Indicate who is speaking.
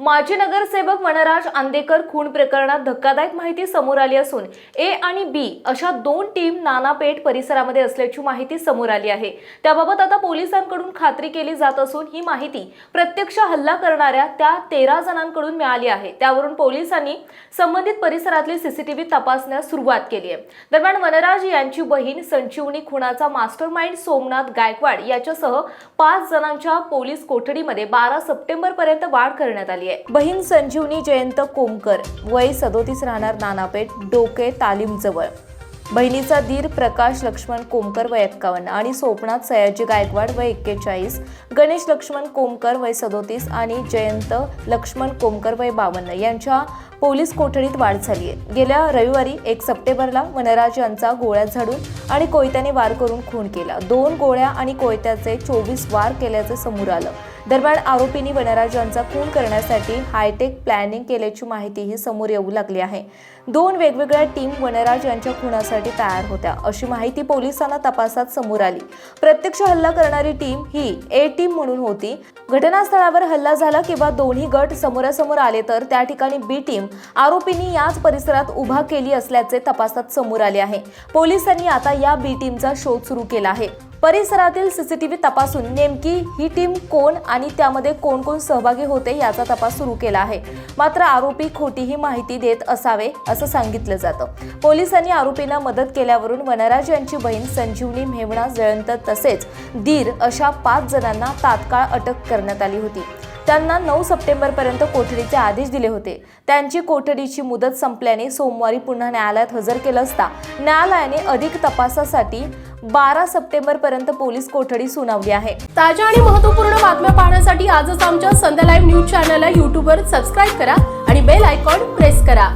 Speaker 1: माजी नगरसेवक वनराज आंदेकर खून प्रकरणात धक्कादायक माहिती समोर आली असून ए आणि बी अशा दोन टीम नानापेठ परिसरामध्ये असल्याची माहिती समोर आली आहे. त्याबाबत आता पोलिसांकडून खात्री केली जात असून ही माहिती प्रत्यक्ष हल्ला करणाऱ्या त्या तेरा जणांकडून मिळाली आहे. त्यावरून पोलिसांनी संबंधित परिसरातली सीसीटीव्ही तपासण्यास सुरुवात केली आहे. दरम्यान वनराज यांची बहीण संजीवनी खुनाचा मास्टर माइंड सोमनाथ गायकवाड याच्यासह पाच जणांच्या पोलीस कोठडीमध्ये बारा सप्टेंबरपर्यंत वाढ करण्यात आली. आहे. बहीण संजीवनी जयंत कोमकर वय सदोतीस राहणार नानापेठ डोके तालीम जवळ बहिणीचा धीर प्रकाश लक्ष्मण कोमकर वय एक्कावन्न आणि सोपनाथ सयाजी गायकवाड वय एक्केचाळीस गणेश लक्ष्मण कोमकर वय सदोतीस आणि जयंत लक्ष्मण कोमकर वय बावन्न यांच्या पोलीस कोठडीत वाढ झाली आहे. गेल्या रविवारी एक सप्टेंबरला वनराज यांचा गोळ्या झाडून आणि कोयत्याने वार करून खून केला. दोन गोळ्या आणि कोयत्याचे चोवीस वार केल्याचे समोर आलं. दरम्यान आरोपींनी वनराज यांचा खून करण्यासाठी हायटेक प्लॅनिंग केल्याची माहितीही समोर येऊ लागली आहे. दोन वेगवेगळ्या टीम वनराज यांच्या खुनासाठी तयार होत्या. अशी माहिती पोलिसांना तपासात समोर आली. प्रत्यक्ष हल्ला करणारी टीम ही ए टीम म्हणून होती. घटनास्थळावर हल्ला झाला किंवा दोन्ही गट समोरासमोर आले तर त्या ठिकाणी बी टीम आरोपींनी याच परिसरात उभा केली असल्याचे तपासात समोर आले आहे. पोलिसांनी आता या बी टीमचा शोध सुरू केला आहे. परिसरातील सीसीटीव्ही तपासून नेमकी ही टीम कोण आणि त्यामध्ये कोण कोण सहभागी होते याचा तपास सुरू केला आहे. मात्र आरोपी खोटीही माहिती देत असावे असं सांगितलं जातं. पोलिसांनी आरोपींना मदत केल्यावरून वनराज यांची बहीण संजीवनी मेवणा जयंत तसेच दीर अशा पाच जणांना तात्काळ अटक करण्यात आली होती. त्यांना नऊ सप्टेंबरपर्यंत कोठडीचे आदेश दिले होते. त्यांची कोठडीची मुदत संपल्याने सोमवारी पुन्हा न्यायालयात हजर केलं असता न्यायालयाने अधिक तपासासाठी बारा सप्टेंबरपर्यंत पोलीस कोठडी सुनावली आहे.
Speaker 2: ताज्या आणि महत्त्वपूर्ण बातम्या पाहण्यासाठी आजच आमच्या संध्या लाईव्ह न्यूज चॅनलला यूट्यूबवर सबस्क्राईब करा आणि बेल आयकॉन प्रेस करा.